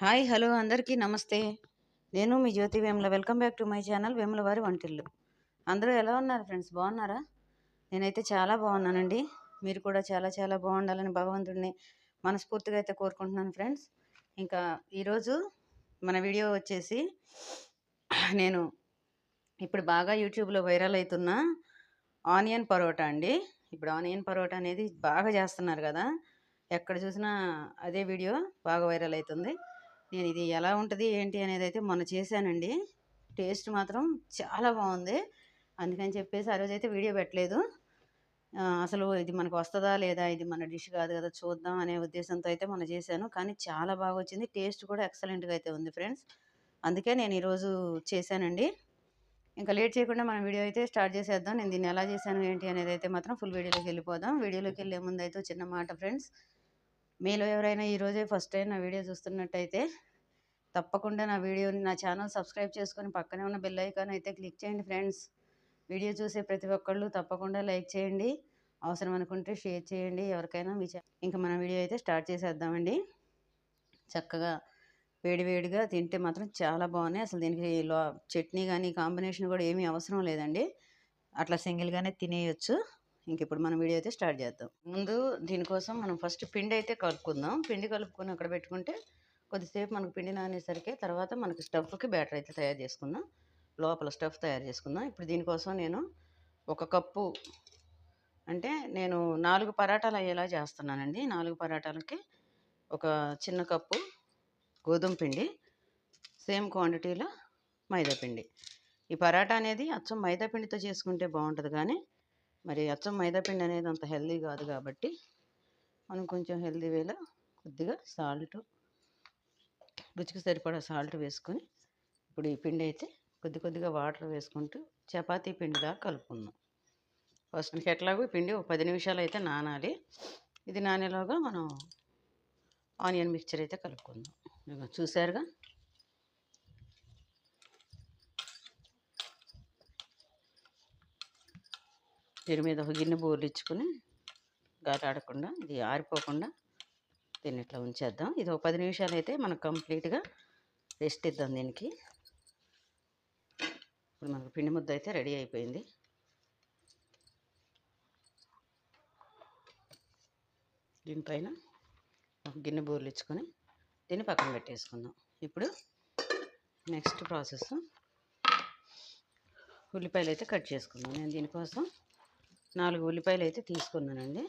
Hi hello అందరికీ నమస్తే. నేను మీ Jyothi Vemula. Welcome back to my channel Vemula వారి వంటిల్లు. అందరూ ఎలా ఉన్నారు ఫ్రెండ్స్? బాగున్నారా? నేనైతే చాలా బాగున్నానండి. మీరు కూడా చాలా చాలా బాగుండాలని భగవంతుడిని మనస్ఫూర్తిగా అయితే కోరుకుంటున్నాను ఫ్రెండ్స్. ఇంకా ఈరోజు మన వీడియో వచ్చేసి నేను ఇప్పుడు బాగా యూట్యూబ్లో వైరల్ అవుతున్న ఆనియన్ పరోటా అండి. ఇప్పుడు ఆనియన్ పరోటా అనేది బాగా చేస్తున్నారు కదా. ఎక్కడ చూసినా అదే వీడియో బాగా వైరల్ అవుతుంది. నేను ఇది ఎలా ఉంటుంది ఏంటి అనేది అయితే మొన్న చేశానండి. టేస్ట్ మాత్రం చాలా బాగుంది. అందుకని చెప్పేసి ఆ రోజైతే వీడియో పెట్టలేదు. అసలు ఇది మనకు వస్తుందా లేదా ఇది మన డిష్ కాదు కదా చూద్దాం అనే ఉద్దేశంతో అయితే మొన్న చేశాను. కానీ చాలా బాగా వచ్చింది. టేస్ట్ కూడా ఎక్సలెంట్గా అయితే ఉంది ఫ్రెండ్స్. అందుకే నేను ఈరోజు చేశానండి. ఇంకా లేట్ చేయకుండా మనం వీడియో అయితే స్టార్ట్ చేసేద్దాం. నేను దీన్ని ఎలా చేశాను ఏంటి అనేది అయితే మాత్రం ఫుల్ వీడియోలోకి వెళ్ళిపోదాం. వీడియోలోకి వెళ్ళే ముందు అయితే చిన్న మాట ఫ్రెండ్స్. మీలో ఎవరైనా ఈరోజే ఫస్ట్ టైం నా వీడియో చూస్తున్నట్టయితే తప్పకుండా నా వీడియోని నా ఛానల్ సబ్స్క్రైబ్ చేసుకొని పక్కనే ఉన్న బెల్ ఐకాన్ అయితే క్లిక్ చేయండి ఫ్రెండ్స్. వీడియో చూసే ప్రతి ఒక్కళ్ళు తప్పకుండా లైక్ చేయండి. అవసరం అనుకుంటే షేర్ చేయండి. ఎవరికైనా మీ ఇంకా మన వీడియో అయితే స్టార్ట్ చేసేద్దామండి. చక్కగా వేడివేడిగా తింటే మాత్రం చాలా బాగున్నాయి. అసలు దీనికి లో చట్నీ కానీ కాంబినేషన్ కూడా ఏమీ అవసరం లేదండి. అట్లా సింగిల్గానే తినేయచ్చు. ఇంక ఇప్పుడు మనం వీడియో అయితే స్టార్ట్ చేద్దాం. ముందు దీనికోసం మనం ఫస్ట్ పిండి అయితే కలుపుకుందాం. పిండి కలుపుకొని అక్కడ పెట్టుకుంటే కొద్దిసేపు మనకు పిండి నానేసరికి తర్వాత మనకి స్టఫ్కి బ్యాటర్ అయితే తయారు చేసుకుందాం. లోపల స్టఫ్ తయారు చేసుకుందాం. ఇప్పుడు దీనికోసం నేను ఒక కప్పు అంటే నేను నాలుగు పరాటాలు అయ్యేలా చేస్తున్నానండి. నాలుగు పరాటాలకి ఒక చిన్న కప్పు గోధుమ పిండి సేమ్ క్వాంటిటీలో మైదా పిండి. ఈ పరాటా అనేది అచ్చం మైదా పిండితో చేసుకుంటే బాగుంటుంది కానీ మరి అచ్చం మైదాపిండి అనేది అంత హెల్దీ కాదు కాబట్టి మనం కొంచెం హెల్దీ వేలో కొద్దిగా సాల్ట్ రుచికి సరిపడా సాల్ట్ వేసుకొని ఇప్పుడు ఈ పిండి అయితే కొద్ది కొద్దిగా వాటర్ వేసుకుంటూ చపాతీ పిండిలా కలుపుకుందాం. ఫస్ట్ ఎట్లాగో పిండి ఒక పది నిమిషాలు అయితే నానాలి. ఇది నానేలోగా మనం ఆనియన్ మిక్చర్ అయితే కలుపుకుందాం. చూసారుగా దీని మీద ఒక గిన్నె బోర్లు ఇచ్చుకొని గాలి ఆడకుండా ఇది ఆరిపోకుండా దీన్ని ఇట్లా ఉంచేద్దాం. ఇది ఒక పది నిమిషాలు అయితే మనకు కంప్లీట్గా రెస్ట్ ఇద్దాం దీనికి. ఇప్పుడు మనకు పిండి ముద్ద అయితే రెడీ అయిపోయింది. దీనిపైన ఒక గిన్నె బోర్లు ఇచ్చుకొని దీన్ని పక్కన పెట్టేసుకుందాం. ఇప్పుడు నెక్స్ట్ ప్రాసెస్ ఉల్లిపాయలు అయితే కట్ చేసుకుందాం. నేను దీనికోసం నాలుగు ఉల్లిపాయలు అయితే తీసుకున్నానండి.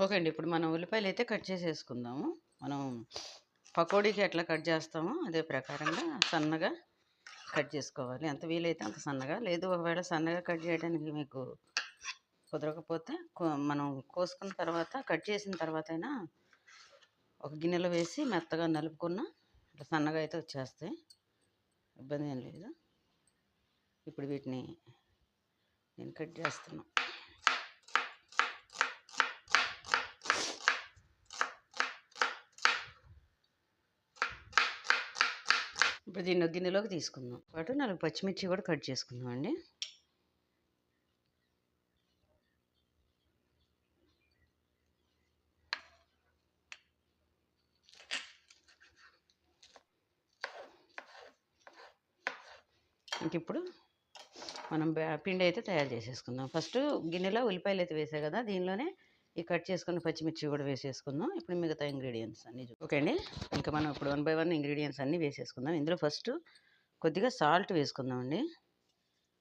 ఓకే అండి ఇప్పుడు మనం ఉల్లిపాయలు అయితే కట్ చేసేసుకుందాము. మనం పకోడీకి ఎట్లా కట్ చేస్తామో అదే ప్రకారంగా సన్నగా కట్ చేసుకోవాలి. ఎంత వీలైతే అంత సన్నగా లేదు ఒకవేళ సన్నగా కట్ చేయడానికి మీకు కుదరకపోతే కో- మనం కోసుకున్న తర్వాత కట్ చేసిన తర్వాత అయినా ఒక గిన్నెలో వేసి మెత్తగా నలుపుకున్న ఇట్లా సన్నగా అయితే వచ్చేస్తాయి. ఇబ్బంది ఏం లేదు. ఇప్పుడు వీటిని నేను కట్ చేస్తున్నాను ఇప్పుడు దీన్ని గిన్నెలోకి తీసుకుందాం. పాటు నాలుగు పచ్చిమిర్చి కూడా కట్ చేసుకుందాం అండి ఇంక ఇప్పుడు మనం పిండి అయితే తయారు చేసేసుకుందాం. ఫస్ట్ గిన్నెలో ఉల్లిపాయలు అయితే వేసాయి కదా దీనిలోనే ఈ కట్ చేసుకున్న పచ్చిమిర్చి కూడా వేసేసుకుందాం. ఇప్పుడు మిగతా ఇంగ్రీడియంట్స్ అన్నీ ఓకే అండి. ఇంకా మనం ఇప్పుడు వన్ బై వన్ ఇంగ్రీడియంట్స్ అన్నీ వేసేసుకుందాం. ఇందులో ఫస్ట్ కొద్దిగా సాల్ట్ వేసుకుందాం అండి.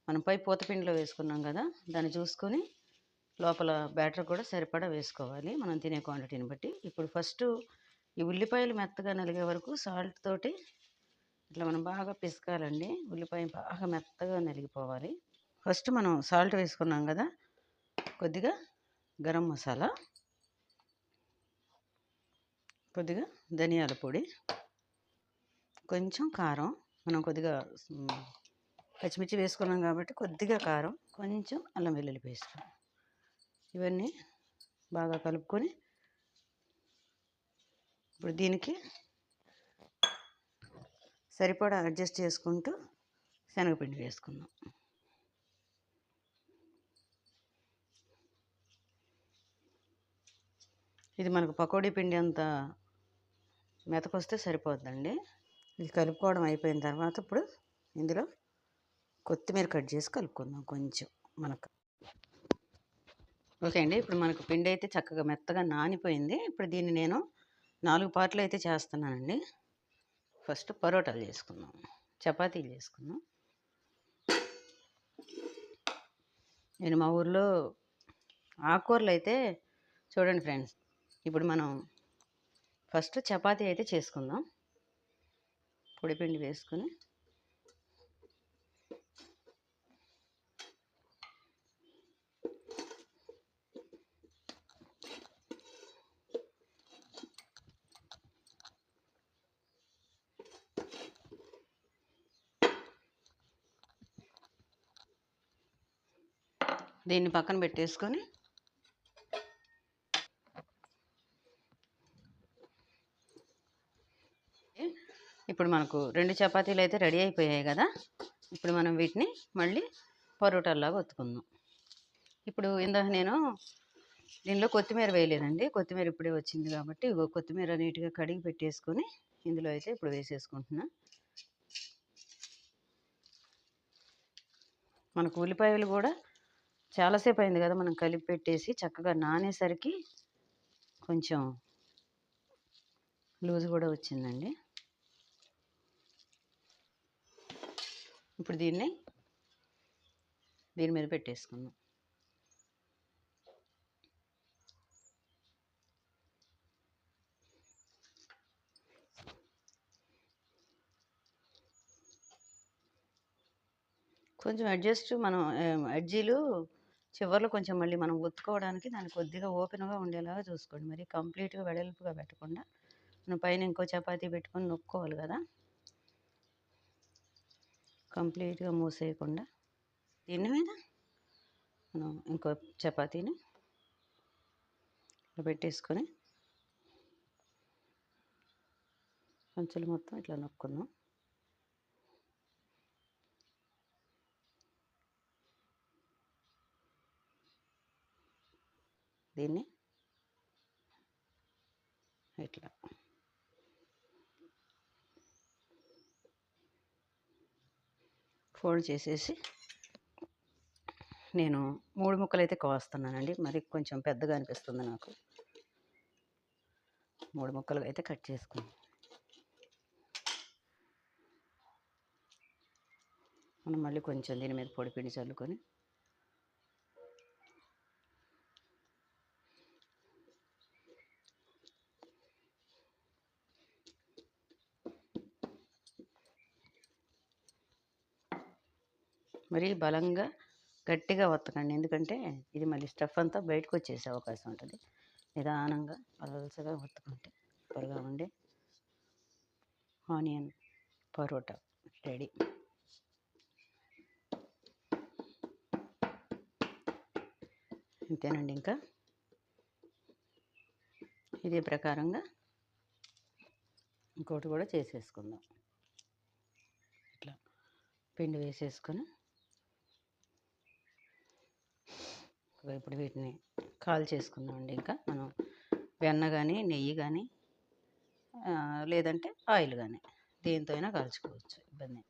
మనం పై పూత పిండిలో వేసుకున్నాం కదా దాన్ని చూసుకొని లోపల బ్యాటర్ కూడా సరిపడా వేసుకోవాలి. మనం తినే క్వాంటిటీని బట్టి. ఇప్పుడు ఫస్ట్ ఈ ఉల్లిపాయలు మెత్తగా నలిగే వరకు సాల్ట్ తోటి ఇట్లా మనం బాగా పిసకాలండి ఉల్లిపాయ బాగా మెత్తగా నలిగిపోవాలి. ఫస్ట్ మనం సాల్ట్ వేసుకున్నాం కదా కొద్దిగా గరం మసాలా కొద్దిగా ధనియాల పొడి కొంచెం కారం మనం కొద్దిగా పచ్చిమిర్చి వేసుకున్నాం కాబట్టి కొద్దిగా కారం కొంచెం అల్లం వెల్లుల్లి పేస్ట్. ఇవన్నీ బాగా కలుపుకొని ఇప్పుడు దీనికి సరిపడా అడ్జస్ట్ చేసుకుంటూ శనగపిండి వేసుకుందాం. ఇది మనకు పకోడీ పిండి అంత మెతకొస్తే సరిపోద్దండి. ఇది కలుపుకోవడం అయిపోయిన తర్వాత ఇప్పుడు ఇందులో కొత్తిమీర కట్ చేసి కలుపుకుందాం కొంచెం మనకు. ఓకే అండి ఇప్పుడు మనకు పిండి అయితే చక్కగా మెత్తగా నానిపోయింది. ఇప్పుడు దీన్ని నేను నాలుగు పార్ట్లు అయితే చేస్తున్నానండి. ఫస్ట్ పరోటాలు చేసుకుందాం. చపాతీలు చేసుకుందాం. నేను మా ఊర్లో ఆకుకూరలు అయితే చూడండి ఫ్రెండ్స్ ఇప్పుడు మనం ఫస్ట్ చపాతీ అయితే చేసుకుందాం. పొడిపిండి వేసుకుని దీన్ని పక్కన పెట్టేసుకొని ఇప్పుడు మనకు రెండు చపాతీలు అయితే రెడీ అయిపోయాయి కదా. ఇప్పుడు మనం వీటిని మళ్ళీ పరోటాల్లాగా ఒత్తుకుందాం. ఇప్పుడు ఇందాక నేను దీనిలో కొత్తిమీర వేయలేదండి. కొత్తిమీర ఇప్పుడే వచ్చింది కాబట్టి కొత్తిమీర నీట్గా కడిగి పెట్టేసుకొని ఇందులో అయితే ఇప్పుడు వేసేసుకుంటున్నా. మనకు ఉల్లిపాయలు కూడా చాలాసేపు అయింది కదా! మనం కలిపి పెట్టేసి చక్కగా నానేసరికి కొంచెం లూజ్ కూడా వచ్చిందండి. ఇప్పుడు దీన్ని దీని మీద పెట్టేసుకుందాం. కొంచెం అడ్జస్ట్ మనం అడ్జీలు చివర్లో కొంచెం మళ్ళీ మనం ఒత్తుకోవడానికి దాన్ని కొద్దిగా ఓపెన్గా ఉండేలాగా చూసుకోండి. మరి కంప్లీట్గా వెడల్పుగా పెట్టకుండా మనం పైన ఇంకో చపాతీ పెట్టుకొని నొక్కోవాలి కదా. కంప్లీట్గా మూసేయకుండా దీని మీద మనం ఇంకో చపాతీని ఇట్లా పెట్టేసుకొని కొంచెం మొత్తం ఇట్లా నొక్కుందాం దీన్ని. ఇట్లా. ఫోల్డ్ చేసేసి నేను మూడు ముక్కలు అయితే కోస్తున్నానండి. మరి కొంచెం పెద్దగా అనిపిస్తుంది నాకు. మూడు ముక్కలు అయితే కట్ చేసుకున్నాను మనం మళ్ళీ కొంచెం దీని మీద పొడి పిండి చల్లుకొని మరీ బలంగా గట్టిగా వత్తకండి ఎందుకంటే ఇది మళ్ళీ స్టఫ్ అంతా బయటకు వచ్చేసే అవకాశం ఉంటుంది. నిదానంగా పలసగా వత్తుకుంటే త్వరగా ఉండే ఆనియన్ పరోటా రెడీ. అంతేనండి ఇంకా. ఇదే ప్రకారంగా ఇంకోటి కూడా చేసేసుకుందాం. ఇట్లా పిండి వేసేసుకొని ఇప్పుడు వీటిని కాల్ చేసుకుందామండి ఇంకా. మనం వెన్న కానీ నెయ్యి కానీ లేదంటే ఆయిల్ కానీ దేంతో అయినా కాల్చుకోవచ్చు ఇబ్బంది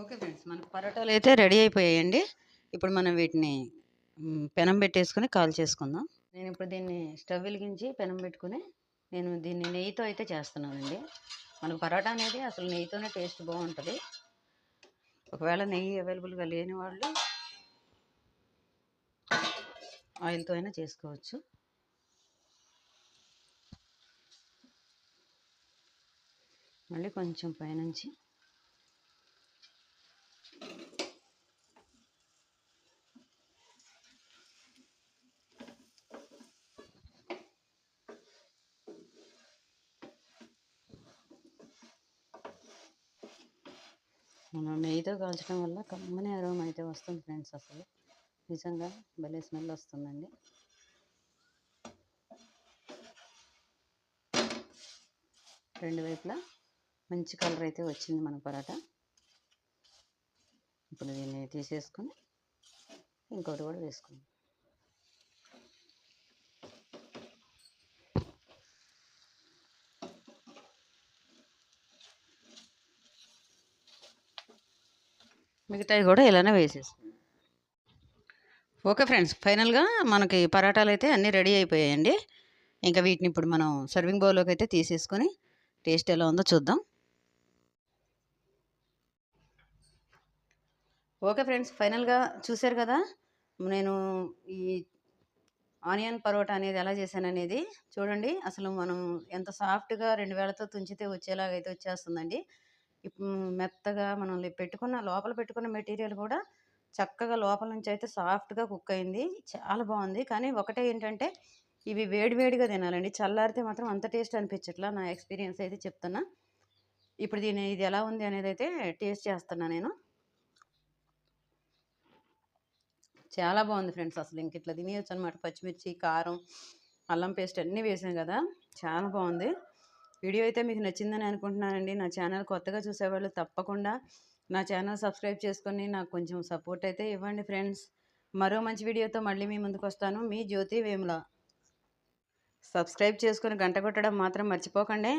ఓకే ఫ్రెండ్స్ మన పరోటాలు అయితే రెడీ అయిపోయాయండి. ఇప్పుడు మనం వీటిని పెనం పెట్టేసుకొని కాల్ చేసుకుందాం. నేను ఇప్పుడు దీన్ని స్టవ్ వెలిగించి పెనం పెట్టుకుని నేను దీన్ని నెయ్యితో అయితే చేస్తున్నానండి. మనకు పరోటా అనేది అసలు నెయ్యితోనే టేస్ట్ బాగుంటుంది. ఒకవేళ నెయ్యి అవైలబుల్గా లేని వాళ్ళు ఆయిల్తో అయినా చేసుకోవచ్చు. మళ్ళీ కొంచెం పైనుంచి మనం నెయ్యితో కాల్చడం వల్ల కమ్మని అరోమ అయితే వస్తుంది ఫ్రెండ్స్ అసలు. నిజంగా భలే స్మెల్ వస్తుందండి. రెండు వైపులా మంచి కలర్ అయితే వచ్చింది మన పరాటా. ఇప్పుడు దీన్ని తీసేసుకొని ఇంకోటి కూడా వేసుకుందాం. మిగతావి కూడా ఇలానే వేసేసి. ఓకే ఫ్రెండ్స్ ఫైనల్గా మనకి పరాటాలు అయితే అన్నీ రెడీ అయిపోయాయండి. ఇంకా వీటిని ఇప్పుడు మనం సర్వింగ్ బౌల్లోకి అయితే తీసేసుకొని టేస్ట్ ఎలా ఉందో చూద్దాం. ఓకే ఫ్రెండ్స్ ఫైనల్గా చూశారు కదా నేను ఈ ఆనియన్ పరోటా అనేది ఎలా చేశాను అనేది చూడండి. అసలు మనం ఎంత సాఫ్ట్గా రెండు వేలతో తుంచితే వచ్చేలాగా అయితే వచ్చేస్తుందండి. మెత్తగా మనం పెట్టుకున్న లోపల పెట్టుకున్న మెటీరియల్ కూడా చక్కగా లోపల నుంచి అయితే సాఫ్ట్గా కుక్ అయింది. చాలా బాగుంది. కానీ ఒకటే ఏంటంటే ఇవి వేడివేడిగా తినాలండి. చల్లారితే మాత్రం అంత టేస్ట్ అనిపించట్లా. నా ఎక్స్పీరియన్స్ అయితే చెప్తున్నా. ఇప్పుడు దీని ఇది ఎలా ఉంది అనేది అయితే టేస్ట్ చేస్తున్నా నేను. చాలా బాగుంది ఫ్రెండ్స్. అసలు ఇంక ఇట్లా తినేయచ్చు అనమాట పచ్చిమిర్చి కారం అల్లం పేస్ట్ అన్నీ వేసాం కదా. చాలా బాగుంది. వీడియో అయితే మీకు నచ్చిందని అనుకుంటున్నానండి. నా ఛానల్ కొత్తగా చూసేవాళ్ళు తప్పకుండా నా ఛానల్ సబ్స్క్రైబ్ చేసుకొని నాకు కొంచెం సపోర్ట్ అయితే ఇవ్వండి ఫ్రెండ్స్. మరో మంచి వీడియోతో మళ్ళీ మీ ముందుకు వస్తాను. మీ జ్యోతి వేముల. సబ్స్క్రైబ్ చేసుకొని గంట కొట్టడం మాత్రం మర్చిపోకండి.